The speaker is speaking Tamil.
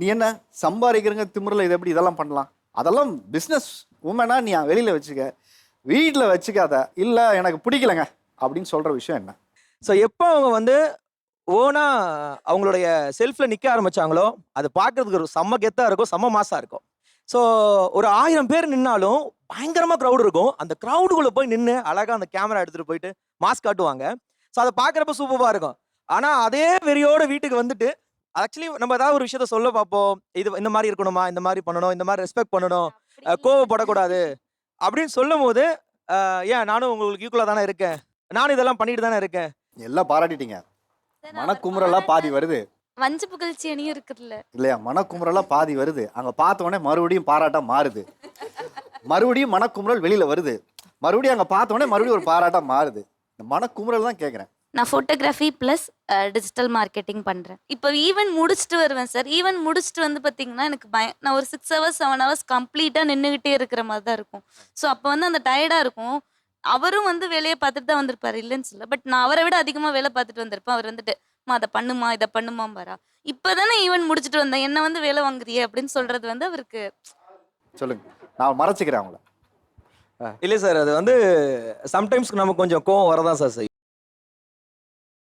நீ என்ன சம்பாதிக்கிறங்க திமுறில் இது எப்படி இதெல்லாம் பண்ணலாம்? அதெல்லாம் பிஸ்னஸ் உமனாக நீ வெளியில் வச்சுக்க. வீட்டில் வச்சுக்காத. இல்லை எனக்கு பிடிக்கலங்க. அப்படின்னு சொல்கிற விஷயம் என்ன? ஸோ எப்போ அவங்க வந்து ஓனாக அவங்களுடைய செல்ஃபில் நிற்க ஆரம்பிச்சாங்களோ அது பார்க்கறதுக்கு ஒரு செம்ம கெத்தாக இருக்கும் செம்ம மாசாக இருக்கும். ஸோ ஒரு ஆயிரம் பேர் நின்னாலும் பயங்கரமாக க்ரௌட் இருக்கும். அந்த க்ரௌடுக்குள்ளே போய் நின்று அழகாக அந்த கேமரா எடுத்துகிட்டு போயிட்டு மாஸ்க் காட்டுவாங்க. ஸோ அதை பார்க்குறப்ப சூப்பராக இருக்கும். ஆனால் அதே வெறியோட வீட்டுக்கு வந்துட்டு ஆக்சுவலி நம்ம ஏதாவது ஒரு விஷயத்த சொல்ல பார்ப்போம். இது இந்த மாதிரி இருக்கணுமா? இந்த மாதிரி பண்ணணும். இந்த மாதிரி ரெஸ்பெக்ட் பண்ணணும். கோவப்படக்கூடாது. அப்படின்னு சொல்லும் போது ஏன் நானும் உங்களுக்கு ஈக்குவலாக தானே இருக்கேன்? நானும் இதெல்லாம் பண்ணிட்டு தானே இருக்கேன். எல்லாம் பாராட்டிட்டீங்க. மனக்குமுறலா பாதி வருது. வஞ்ச புகழ்ச்சி அணியும் இருக்குல்ல. இல்லையா? மனக்குமுறலா பாதி வருது. அங்கே பார்த்த உடனே மறுபடியும் பாராட்டா மாறுது. மறுபடியும் மனக்குமுறல் வெளியில வருது. மறுபடியும் அங்கே பார்த்த உடனே மறுபடியும் ஒரு பாராட்டா மாறுது. இந்த மனக்குமுறல் தான் கேட்குறேன் நான் ஃபோட்டோகிராஃபி ப்ளஸ் டிஜிட்டல் மார்க்கெட்டிங் பண்ணுறேன் இப்போ ஈவென்ட் முடிச்சுட்டு வருவேன் சார் ஈவென்ட் முடிச்சுட்டு வந்து பார்த்தீங்கன்னா எனக்கு பய நான் ஒரு சிக்ஸ் ஹவர்ஸ் செவன் ஹவர்ஸ் கம்ப்ளீட்டாக நின்றுக்கிட்டே இருக்கிற மாதிரி தான் இருக்கும். ஸோ அப்போ வந்து அந்த டயர்டாக இருக்கும். அவரும் வந்து வேலையை பார்த்துட்டு தான் வந்திருப்பாரு இல்லைன்னு சொல்ல பட் நான் அவரை விட அதிகமாக வேலை பார்த்துட்டு வந்திருப்பேன். அவர் வந்துட்டு அம்மா அதை பண்ணுமா இதை பண்ணுமா பாரா. இப்போ தானே ஈவென்ட் முடிச்சுட்டு வந்தேன். என்ன வந்து வேலை வாங்குறியே? அப்படின்னு சொல்றது வந்து அவருக்கு சொல்லுங்க. நான் மறைச்சிக்கிறேன் அவங்கள. இல்லை சார் அது வந்து சம்டைம்ஸ் நமக்கு கொஞ்சம் கோவம் வரதான் சார் செய்யும்.